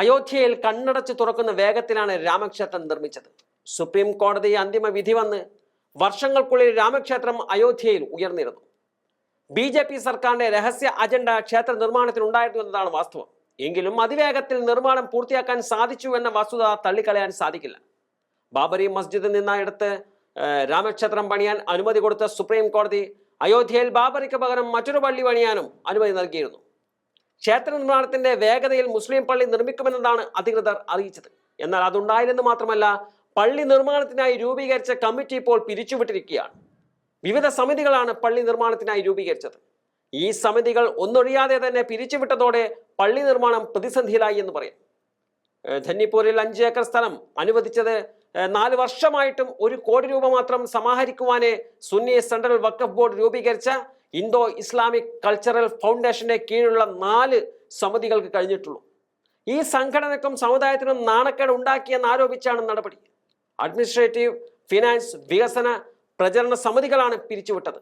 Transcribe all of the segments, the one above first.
അയോധ്യയിൽ കണ്ണടച്ച് തുറക്കുന്ന വേഗത്തിലാണ് രാമക്ഷേത്രം നിർമ്മിച്ചത്. സുപ്രീം കോടതി അന്തിമ വിധി വന്ന് വർഷങ്ങൾക്കുള്ളിൽ രാമക്ഷേത്രം അയോധ്യയിൽ ഉയർന്നിരുന്നു. ബി ജെ പി സർക്കാരിന്റെ രഹസ്യ അജണ്ട ക്ഷേത്ര നിർമ്മാണത്തിനുണ്ടായിരുന്നു എന്നതാണ് വാസ്തവം. എങ്കിലും അതിവേഗത്തിൽ നിർമ്മാണം പൂർത്തിയാക്കാൻ സാധിച്ചു എന്ന വസ്തുത തള്ളിക്കളയാൻ സാധിക്കില്ല. ബാബരി മസ്ജിദിൽ നിന്നായിടത്ത് രാമക്ഷേത്രം പണിയാൻ അനുമതി കൊടുത്ത സുപ്രീം കോടതി അയോധ്യയിൽ ബാബറിക്ക് പകരം മറ്റൊരു പള്ളി പണിയാനും അനുമതി നൽകിയിരുന്നു. ക്ഷേത്ര നിർമ്മാണത്തിന്റെ വേഗതയിൽ മുസ്ലിം പള്ളി നിർമ്മിക്കുമെന്നതാണ് അധികൃതർ അറിയിച്ചത്. എന്നാൽ അതുണ്ടായില്ലെന്ന് മാത്രമല്ല പള്ളി നിർമ്മാണത്തിനായി രൂപീകരിച്ച കമ്മിറ്റി ഇപ്പോൾ പിരിച്ചുവിട്ടിരിക്കുകയാണ്. വിവിധ സമിതികളാണ് പള്ളി നിർമ്മാണത്തിനായി രൂപീകരിച്ചത്. ഈ സമിതികൾ ഒന്നൊഴിയാതെ തന്നെ പിരിച്ചുവിട്ടതോടെ പള്ളി നിർമ്മാണം പ്രതിസന്ധിയിലായി എന്ന് പറയാം. ധന്നിപ്പൂരിൽ അഞ്ച് ഏക്കർ സ്ഥലം അനുവദിച്ചത് നാല് വർഷമായിട്ടും ഒരു കോടി രൂപ മാത്രം സമാഹരിക്കുവാനേ സുന്നി സെൻട്രൽ വക്കഫ് ബോർഡ് രൂപീകരിച്ച ഇന്തോ ഇസ്ലാമിക് കൾച്ചറൽ ഫൗണ്ടേഷന്റെ കീഴിലുള്ള നാല് സമിതികൾക്ക് കഴിഞ്ഞിട്ടുള്ളൂ. ഈ സംഘടനക്കും സമുദായത്തിനും നാണക്കേട് ഉണ്ടാക്കിയെന്ന് ആരോപിച്ചാണ് നടപടി. അഡ്മിനിസ്ട്രേറ്റീവ് ഫിനാൻസ് വികസന പ്രചരണ സമിതികളാണ് പിരിച്ചുവിട്ടത്.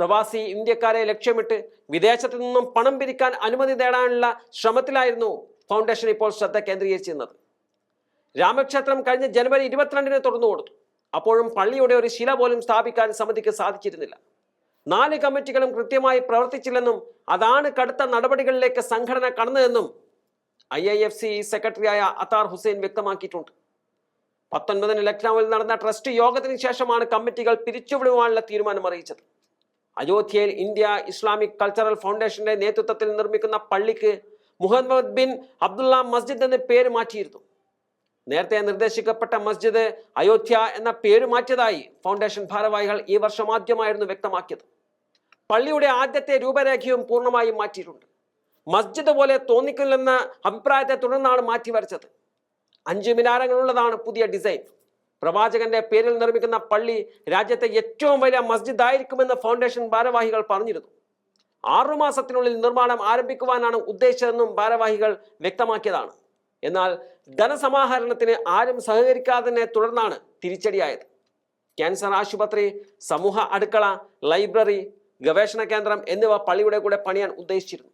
പ്രവാസി ഇന്ത്യക്കാരെ ലക്ഷ്യമിട്ട് വിദേശത്തു നിന്നും പണം പിരിക്കാൻ അനുമതി നേടാനുള്ള ശ്രമത്തിലായിരുന്നു ഫൗണ്ടേഷൻ ഇപ്പോൾ ശ്രദ്ധ കേന്ദ്രീകരിച്ചിരുന്നത്. രാമക്ഷേത്രം കഴിഞ്ഞ ജനുവരി ഇരുപത്തിരണ്ടിന് തുറന്നു കൊടുത്തു അപ്പോഴും പള്ളിയുടെ ഒരു ശില പോലും സ്ഥാപിക്കാൻ സമിതിക്ക് സാധിച്ചിരുന്നില്ല. നാല് കമ്മിറ്റികളും കൃത്യമായി പ്രവർത്തിച്ചില്ലെന്നും അതാണ് കടുത്ത നടപടികളിലേക്ക് സംഘടന കടന്നതെന്നും ഐ ഐ എഫ് സി സെക്രട്ടറിയായ അത്താർ ഹുസൈൻ വ്യക്തമാക്കിയിട്ടുണ്ട്. പത്തൊൻപതിന് ലക്നൌവിൽ നടന്ന ട്രസ്റ്റ് യോഗത്തിന് ശേഷമാണ് കമ്മിറ്റികൾ പിരിച്ചുവിടുവാനുള്ള തീരുമാനം അറിയിച്ചത്. അയോധ്യയിൽ ഇന്ത്യ ഇസ്ലാമിക് കൾച്ചറൽ ഫൗണ്ടേഷന്റെ നേതൃത്വത്തിൽ നിർമ്മിക്കുന്ന പള്ളിക്ക് മുഹമ്മദ് ബിൻ അബ്ദുള്ള മസ്ജിദ് എന്ന് പേര് മാറ്റിയിരുന്നു. നേരത്തെ നിർദ്ദേശിക്കപ്പെട്ട മസ്ജിദ് അയോധ്യ എന്ന പേര് മാറ്റിയതായി ഫൗണ്ടേഷൻ ഭാരവാഹികൾ ഈ വർഷം ആദ്യമായിരുന്നു വ്യക്തമാക്കിയത്. പള്ളിയുടെ ആദ്യത്തെ രൂപരേഖയും പൂർണമായും മാറ്റിയിട്ടുണ്ട്. മസ്ജിദ് പോലെ തോന്നിക്കില്ലെന്ന അഭിപ്രായത്തെ തുടർന്നാണ് മാറ്റി വരച്ചത് അഞ്ച് മിനാരങ്ങളുള്ളതാണ് പുതിയ ഡിസൈൻ. പ്രവാചകന്റെ പേരിൽ നിർമ്മിക്കുന്ന പള്ളി രാജ്യത്തെ ഏറ്റവും വലിയ മസ്ജിദ് ആയിരിക്കുമെന്ന് ഫൗണ്ടേഷൻ ഭാരവാഹികൾ പറഞ്ഞിരുന്നു. ആറുമാസത്തിനുള്ളിൽ നിർമ്മാണം ആരംഭിക്കുവാനാണ് ഉദ്ദേശിച്ചതെന്നും ഭാരവാഹികൾ വ്യക്തമാക്കിയതാണ്. എന്നാൽ ധനസമാഹരണത്തിന് ആരും സഹകരിക്കാതിനെ തുടർന്നാണ് തിരിച്ചടിയായത്. ക്യാൻസർ ആശുപത്രി സമൂഹ അടുക്കള ലൈബ്രറി ഗവേഷണ കേന്ദ്രം എന്നിവ പള്ളിയുടെ കൂടെ പണിയാൻ ഉദ്ദേശിച്ചിരുന്നു.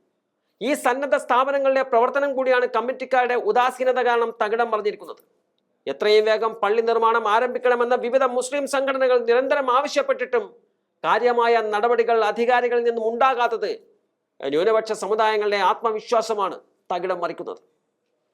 ഈ സന്നദ്ധ സ്ഥാപനങ്ങളുടെ പ്രവർത്തനം കൂടിയാണ് കമ്മിറ്റിക്കാരുടെ ഉദാസീനത കാരണം തകിടം പറഞ്ഞിരിക്കുന്നത് എത്രയും വേഗം പള്ളി നിർമ്മാണം ആരംഭിക്കണമെന്ന വിവിധ മുസ്ലിം സംഘടനകൾ നിരന്തരം ആവശ്യപ്പെട്ടിട്ടും കാര്യമായ നടപടികൾ അധികാരികളിൽ നിന്നും ഉണ്ടാകാത്തത് ന്യൂനപക്ഷ സമുദായങ്ങളുടെ ആത്മവിശ്വാസമാണ് തകിടം മറിക്കുന്നത്.